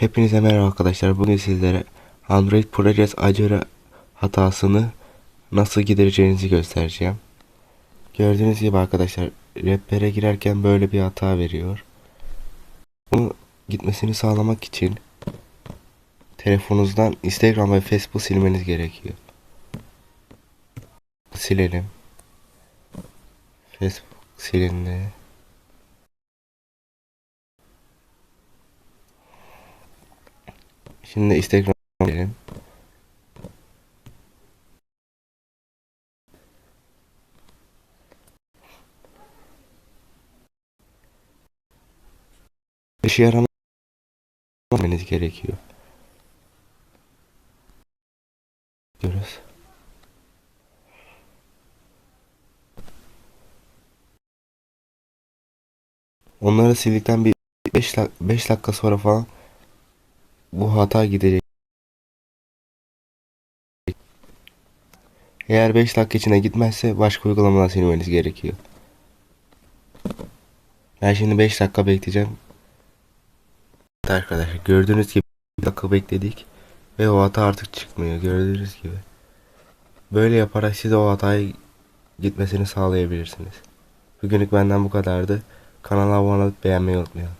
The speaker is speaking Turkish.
Hepinize merhaba arkadaşlar. Bugün sizlere Android Progress Acera hatasını nasıl gidereceğinizi göstereceğim. Gördüğünüz gibi arkadaşlar rehbere girerken böyle bir hata veriyor. Bunu gitmesini sağlamak için telefonunuzdan Instagram ve Facebook silmeniz gerekiyor. Silelim. Facebook silindi. Şimdi Instagram'a girelim. İşe yaramameniz gerekiyor. Diyoruz. Onları sildikten bir 5 5 dakika sonra falan bu hata gidecek. Eğer 5 dakika içinde gitmezse başka uygulamadan silmeniz gerekiyor. Ben şimdi 5 dakika bekleyeceğim. Arkadaşlar gördüğünüz gibi 1 dakika bekledik ve o hata artık çıkmıyor gördüğünüz gibi. Böyle yaparak siz o hatayı gitmesini sağlayabilirsiniz. Bugünlük benden bu kadardı. Kanala abone olup beğenmeyi unutmayın.